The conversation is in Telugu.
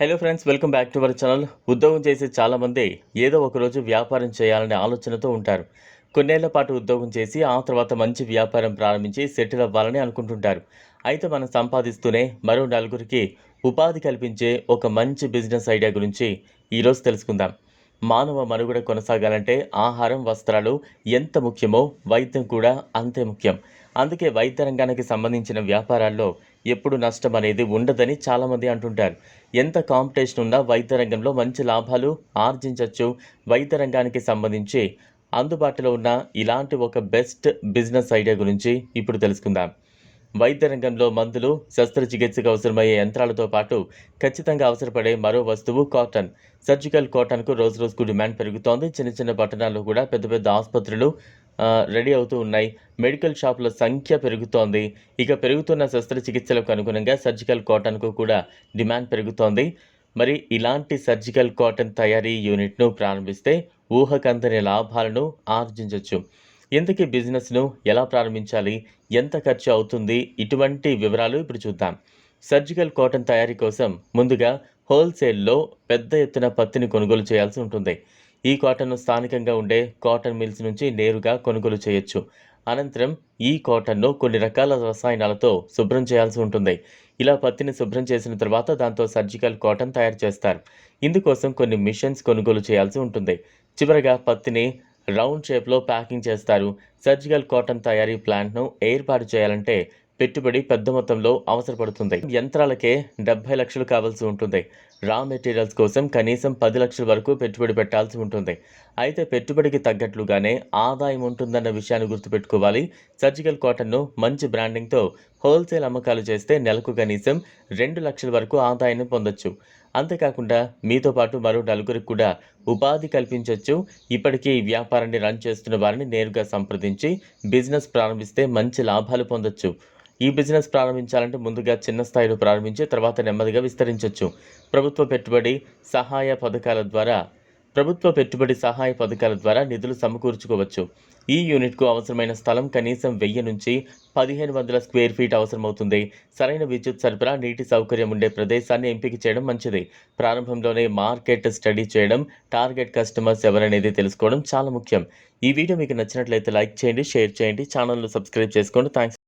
Hello friends welcome back to our channel ఉద్యోగం చేసే చాలామంది ఏదో ఒక రోజు వ్యాపారం చేయాలనే ఆలోచనతో ఉంటారు. కొన్నేళ్ళ పాటు ఉద్యోగం చేసి ఆ తర్వాత మంచి వ్యాపారం ప్రారంభించి సెటిల్ అవ్వాలని అనుకుంటుంటారు. అయితే మనం సంపాదిస్తూనే మరో నలుగురికి ఉపాధి కల్పించే ఒక మంచి బిజినెస్ ఐడియా గురించి ఈరోజు తెలుసుకుందాం. మానవ మనుగడ కొనసాగాలంటే ఆహారం వస్త్రాలు ఎంత ముఖ్యమో వైద్యం కూడా అంతే ముఖ్యం. అందుకే వైద్య రంగానికి సంబంధించిన వ్యాపారాల్లో ఎప్పుడు నష్టం అనేది ఉండదని చాలామంది అంటుంటారు. ఎంత కాంపిటీషన్ ఉన్నా వైద్య రంగంలో మంచి లాభాలు ఆర్జించవచ్చు వైద్య రంగానికి సంబంధించి అందుబాటులో ఉన్న ఇలాంటి ఒక బెస్ట్ బిజినెస్ ఐడియా గురించి ఇప్పుడు తెలుసుకుందాం. వైద్య రంగంలో మందులు శస్త్రచికిత్సకు అవసరమయ్యే యంత్రాలతో పాటు ఖచ్చితంగా అవసరపడే మరో వస్తువు కాటన్. సర్జికల్ కాటన్కు రోజు రోజుకు డిమాండ్ పెరుగుతోంది. చిన్న చిన్న పట్టణాల్లో కూడా పెద్ద పెద్ద ఆసుపత్రులు రెడీ అవుతూ ఉన్నాయి. మెడికల్ షాపుల సంఖ్య పెరుగుతోంది. ఇక పెరుగుతున్న శస్త్రచికిత్సలకు అనుగుణంగా సర్జికల్ కాటన్కు కూడా డిమాండ్ పెరుగుతోంది. మరి ఇలాంటి సర్జికల్ కాటన్ తయారీ యూనిట్ను ప్రారంభిస్తే ఊహకందని లాభాలను ఆర్జించవచ్చు ఇంతకీ బిజినెస్ను ఎలా ప్రారంభించాలి? ఎంత ఖర్చు అవుతుంది? ఇటువంటి వివరాలు ఇప్పుడు చూద్దాం. సర్జికల్ కాటన్ తయారీ కోసం ముందుగా హోల్సేల్లో పెద్ద ఎత్తున పత్తిని కొనుగోలు చేయాల్సి ఉంటుంది. ఈ కాటన్ను స్థానికంగా ఉండే కాటన్ మిల్స్ నుంచి నేరుగా కొనుగోలు చేయొచ్చు. అనంతరం ఈ కాటన్ను కొన్ని రకాల రసాయనాలతో శుభ్రం చేయాల్సి ఉంటుంది. ఇలా పత్తిని శుభ్రం చేసిన తర్వాత దాంతో సర్జికల్ కాటన్ తయారు చేస్తారు. ఇందుకోసం కొన్ని మిషన్స్ కొనుగోలు చేయాల్సి ఉంటుంది. చివరగా పత్తిని రౌండ్ షేప్లో ప్యాకింగ్ చేస్తారు. సర్జికల్ కాటన్ తయారీ ప్లాంట్ను ఏర్పాటు చేయాలంటే పెట్టుబడి పెద్ద మొత్తంలో అవసరపడుతుంది. యంత్రాలకే డెబ్బై లక్షలు కావాల్సి ఉంటుంది. రా మెటీరియల్స్ కోసం కనీసం పది లక్షల వరకు పెట్టుబడి పెట్టాల్సి ఉంటుంది. అయితే పెట్టుబడికి తగ్గట్లుగానే ఆదాయం ఉంటుందన్న విషయాన్ని గుర్తుపెట్టుకోవాలి. సర్జికల్ కాటన్ను మంచి బ్రాండింగ్తో హోల్సేల్ అమ్మకాలు చేస్తే నెలకు కనీసం రెండు లక్షల వరకు ఆదాయాన్ని పొందొచ్చు. అంతేకాకుండా మీతో పాటు మరో నలుగురికి కూడా ఉపాధి కల్పించవచ్చు ఇప్పటికీ ఈ వ్యాపారాన్ని రన్ చేస్తున్న వారిని నేరుగా సంప్రదించి బిజినెస్ ప్రారంభిస్తే మంచి లాభాలు పొందొచ్చు. ఈ బిజినెస్ ప్రారంభించాలంటే ముందుగా చిన్న స్థాయిలో ప్రారంభించి తర్వాత నెమ్మదిగా విస్తరించవచ్చు ప్రభుత్వ పెట్టుబడి సహాయ పథకాల ద్వారా ప్రభుత్వ పెట్టుబడి సహాయ పథకాల ద్వారా నిధులు సమకూర్చుకోవచ్చు. ఈ యూనిట్కు అవసరమైన స్థలం కనీసం వెయ్యి నుంచి పదిహేను వందల స్క్వేర్ ఫీట్ అవసరమవుతుంది. సరైన విద్యుత్ సరఫరా నీటి సౌకర్యం ఉండే ప్రదేశాన్ని ఎంపిక చేయడం మంచిది. ప్రారంభంలోనే మార్కెట్ స్టడీ చేయడం టార్గెట్ కస్టమర్స్ ఎవరనేది తెలుసుకోవడం చాలా ముఖ్యం. ఈ వీడియో మీకు నచ్చినట్లయితే లైక్ చేయండి షేర్ చేయండి ఛానల్ను సబ్స్క్రైబ్ చేసుకోండి. థ్యాంక్స్